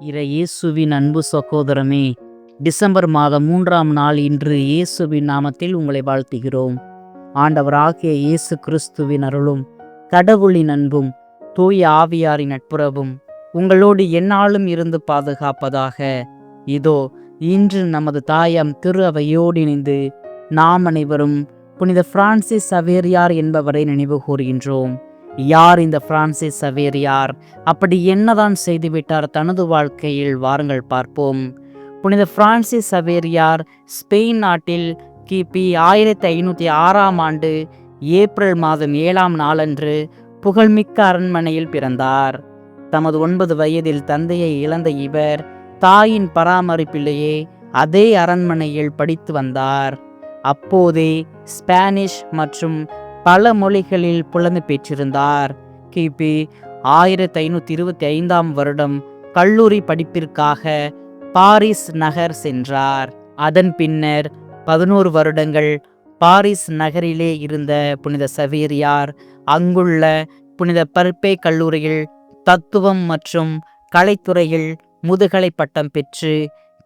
இறை இயேசுவின் அன்பு சகோதரமே டிசம்பர் மாதம் மூன்றாம் நாள் இன்று இயேசுவின் நாமத்தில் உங்களை வாழ்த்துகிறோம். ஆண்டவராகிய இயேசு கிறிஸ்துவின் அருளும் கடவுளின் அன்பும் தூய ஆவியாரின் நட்புறவும் உங்களோடு எந்நாளும் இருந்து பாதுகாப்பதாக. இதோ இன்று நமது தாயாம் திரு அவையோடு இணைந்து நாம் அனைவரும் புனித பிரான்சிஸ் சவேரியார் என்பவரை நினைவு கூறுகின்றோம். யார் இந்த பிரான்சிஸ் சவேரியார் அப்படி என்னதான் செய்துவிட்டார் தனது வாழ்க்கையில்? வாருங்கள் பார்ப்போம். புனித பிரான்சிஸ் சவேரியார் ஸ்பெயின் நாட்டில் கிபி ஆயிரத்தி ஐநூற்றி ஆறாம் ஆண்டு ஏப்ரல் மாதம் ஏழாம் நாளன்று புகழ்மிக்க அரண்மனையில் பிறந்தார். தமது ஒன்பது வயதில் தந்தையை இழந்த இவர் தாயின் பராமரிப்பிலேயே அதே அரண்மனையில் படித்து வந்தார். அப்போதே ஸ்பானிஷ் மற்றும் பல மொழிகளில் புலமை பெற்றிருந்தார் கிபி ஆயிரத்தி ஐநூற்றி இருபத்தி ஐந்தாம் வருடம் கல்லூரி படிப்பிற்காக பாரிஸ் நகர் சென்றார். அதன் பின்னர் பதினோரு வருடங்கள் பாரிஸ் நகரிலே இருந்த புனித சவேரியார் அங்குள்ள புனித பருப்பே கல்லூரியில் தத்துவம் மற்றும் கலைத்துறையில் முதுகலை பட்டம் பெற்று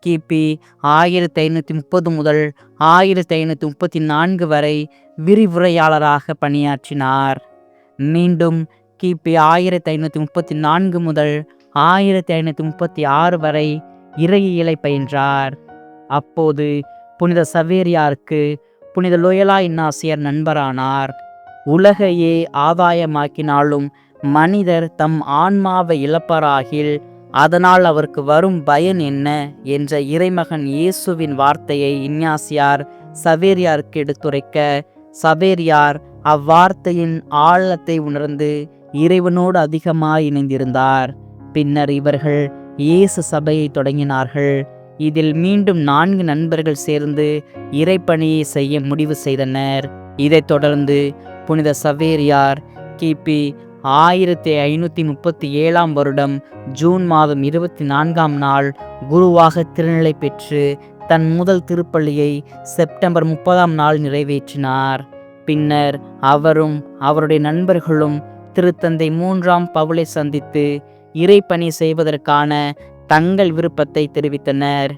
கிபி ஆயிரத்தி ஐநூற்றி முப்பது முதல் ஆயிரத்தி ஐநூற்றி முப்பத்தி நான்கு வரை விரிவுரையாளராக பணியாற்றினார். மீண்டும் கிபி ஆயிரத்தி ஐநூற்றி முப்பத்தி நான்கு முதல் ஆயிரத்தி ஐநூற்றி முப்பத்தி ஆறு வரை இறையியலை பயின்றார். அப்போது புனித சவேரியாருக்கு புனித லோயலா இன்னாசியர் நண்பரானார். உலகையே ஆதாயமாக்கினாலும் மனிதர் தம் ஆன்மாவை இழப்பராகில் அதனால் அவருக்கு வரும் பயன் என்ன? என்ற இறைமகன் இயேசுவின் வார்த்தையை இன்யாசியார் சவேரியாருக்கு எடுத்துரைக்க சவேரியார் அவ்வார்த்தையின் ஆழத்தை உணர்ந்து இறைவனோடு அதிகமாய் இணைந்திருந்தார். பின்னர் இவர்கள் இயேசு சபையை தொடங்கினார்கள். இதில் மீண்டும் நான்கு நண்பர்கள் சேர்ந்து இறைப்பணியை செய்ய முடிவு செய்தனர். இதைத் தொடர்ந்து புனித சவேரியார் கிபி ஆயிரத்தி ஐநூற்றி முப்பத்தி ஏழாம் வருடம் ஜூன் மாதம் இருபத்தி நான்காம் நாள் குருவாக திருநிலை பெற்று தன் முதல் திருப்பள்ளியை செப்டம்பர் முப்பதாம் நாள் நிறைவேற்றினார். பின்னர் அவரும் அவருடைய நண்பர்களும் திருத்தந்தை மூன்றாம் பவுலை சந்தித்து இறைப்பணி செய்வதற்கான தங்கள் விருப்பத்தை தெரிவித்தனர்.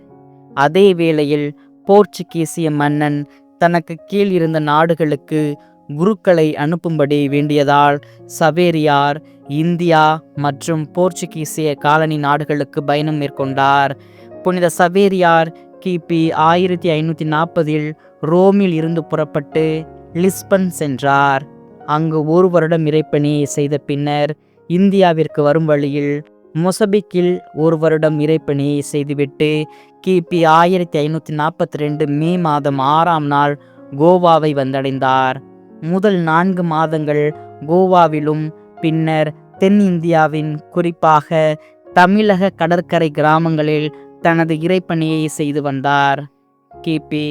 அதே வேளையில் போர்ச்சுகீசிய மன்னன் தனக்கு கீழ் இருந்த நாடுகளுக்கு குருக்களை அனுப்பும்படி வேண்டியதால் சவேரியார் இந்தியா மற்றும் போர்ச்சுகீசிய காலனி நாடுகளுக்கு பயணம் மேற்கொண்டார். புனித சவேரியார் கிபி ஆயிரத்தி ஐநூற்றி நாற்பதில் ரோமில் இருந்து புறப்பட்டு லிஸ்பன் சென்றார். அங்கு ஒரு வருடம் இறைப்பணியை செய்த பின்னர் இந்தியாவிற்கு வரும் வழியில் மொசபிக்கில் ஒரு வருடம் இறைப்பணியை செய்துவிட்டு கிபி ஆயிரத்தி ஐநூற்றி நாற்பத்தி ரெண்டு மே மாதம் ஆறாம் நாள் கோவாவை வந்தடைந்தார். முதல் நான்கு மாதங்கள் கோவாவிலும் பின்னர் தென்னிந்தியாவின் குறிப்பாக தமிழக கடற்கரை கிராமங்களில் தனது இறைப்பணியை செய்து வந்தார். கிபி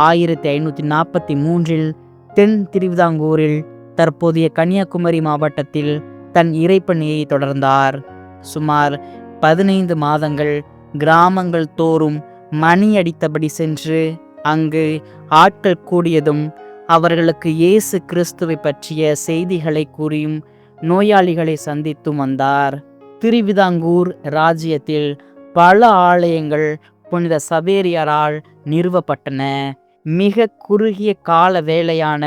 ஆயிரத்தி ஐநூற்றி நாற்பத்தி மூன்றில் தென் திருவிதாங்கூரில் தற்போதைய கன்னியாகுமரி மாவட்டத்தில் தன் இறைப்பணியை தொடர்ந்தார். சுமார் பதினைந்து மாதங்கள் கிராமங்கள் தோறும் மணி அடித்தபடி சென்று அங்கு ஆட்கள் கூடியதும் அவர்களுக்கு இயேசு கிறிஸ்துவை பற்றிய செய்திகளை கூறியும் நோயாளிகளை சந்தித்தும் வந்தார். திருவிதாங்கூர் ராஜ்யத்தில் பல ஆலயங்கள் புனித சவேரியரால் நிறுவப்பட்டன. மிக குறுகிய கால வேலையான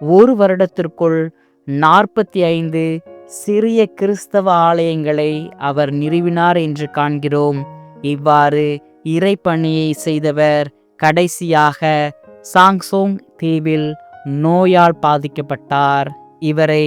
ஒரு வருடத்திற்குள் நாற்பத்தி ஐந்து சிறிய கிறிஸ்தவ ஆலயங்களை அவர் நிறுவினார் என்று காண்கிறோம். இவ்வாறு இறைப்பணியை செய்தவர் கடைசியாக சாங்சோங் தீவில் நோயால் பாதிக்கப்பட்டார். இவரை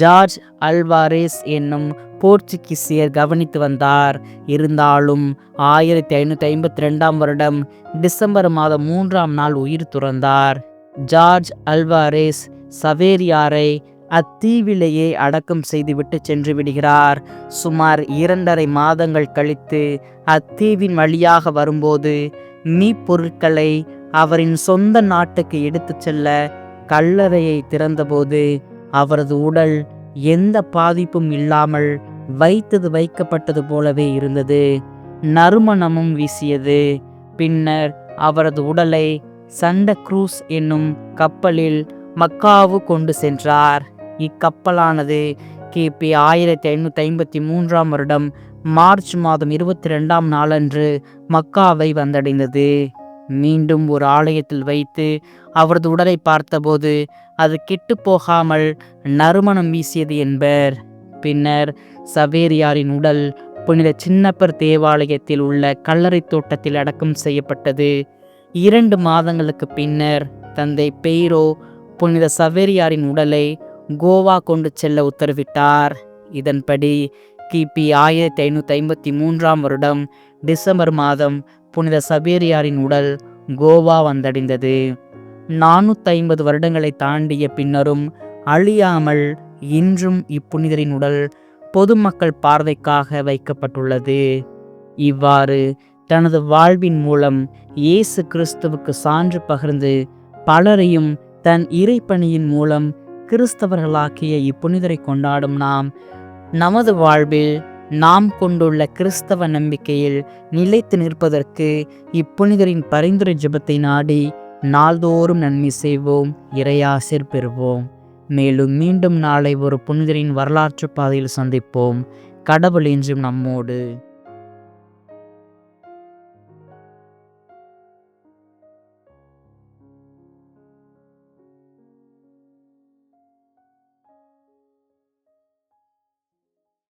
ஜார்ஜ் அல்வாரேஸ் என்னும் போர்ச்சுகீசியர் கவனித்து வந்தார். இருந்தாலும் ஆயிரத்தி ஐநூற்றி ஐம்பத்தி ரெண்டாம் வருடம் டிசம்பர் மாதம் மூன்றாம் நாள் உயிர் துறந்தார். ஜார்ஜ் அல்வாரேஸ் சவேரியாரை அத்தீவிலேயே அடக்கம் செய்துவிட்டு சென்று விடுகிறார். சுமார் இரண்டரை மாதங்கள் கழித்து அத்தீவின் வழியாக வரும்போது மீப்பொருட்களை அவரின் சொந்த நாட்டுக்கு எடுத்துச் செல்ல கல்லறையை திறந்தபோது அவரது உடல் எந்த பாதிப்பும் இல்லாமல் வைத்தது வைக்கப்பட்டது போலவே இருந்தது. நறுமணமும் வீசியது. பின்னர் அவரது உடலை சண்ட குரூஸ் என்னும் கப்பலில் மக்காவு கொண்டு சென்றார். இக்கப்பலானது கிபி ஆயிரத்தி ஐநூற்றி ஐம்பத்தி மூன்றாம் வருடம் மார்ச் மாதம் இருபத்தி ரெண்டாம் நாளன்று மக்காவை வந்தடைந்தது. மீண்டும் ஒரு ஆலயத்தில் வைத்து அவரது உடலை பார்த்தபோது அது கெட்டு போகாமல் நறுமணம் வீசியது என்பர். பின்னர் சவேரியாரின் உடல் புனித சின்னப்பர் தேவாலயத்தில் உள்ள கல்லறை தோட்டத்தில் அடக்கம் செய்யப்பட்டது. இரண்டு மாதங்களுக்கு பின்னர் தந்தை பெய்ரோ புனித சவேரியாரின் உடலை கோவா கொண்டு செல்ல உத்தரவிட்டார். இதன்படி கிபி ஆயிரத்தி ஐநூற்றி ஐம்பத்தி மூன்றாம் வருடம் டிசம்பர் மாதம் புனித சபேரியாரின் உடல் கோவா வந்தடைந்தது. நானூற்றி ஐம்பது வருடங்களை தாண்டிய பின்னரும் அழியாமல் இன்றும் இப்புனிதரின் உடல் பொதுமக்கள் பார்வைக்காக வைக்கப்பட்டுள்ளது. இவ்வாறு தனது வாழ்வின் மூலம் இயேசு கிறிஸ்துவுக்கு சான்று பகிர்ந்து பலரையும் தன் இறைப்பணியின் மூலம் கிறிஸ்தவர்களாக்கிய இப்புனிதரை கொண்டாடும் நாம் நமது வாழ்வில் நாம் கொண்டுள்ள கிறிஸ்தவ நம்பிக்கையில் நிலைத்து நிற்பதற்கு இப்புனிதரின் பரிந்துரை ஜெபத்தை நாடி நாள்தோறும் நன்மை செய்வோம் இறையாசிர் பெறுவோம். மேலும் மீண்டும் நாளை ஒரு புனிதரின் வரலாற்று பாதையில் சந்திப்போம். கடவுள் என்றும் நம்மோடு.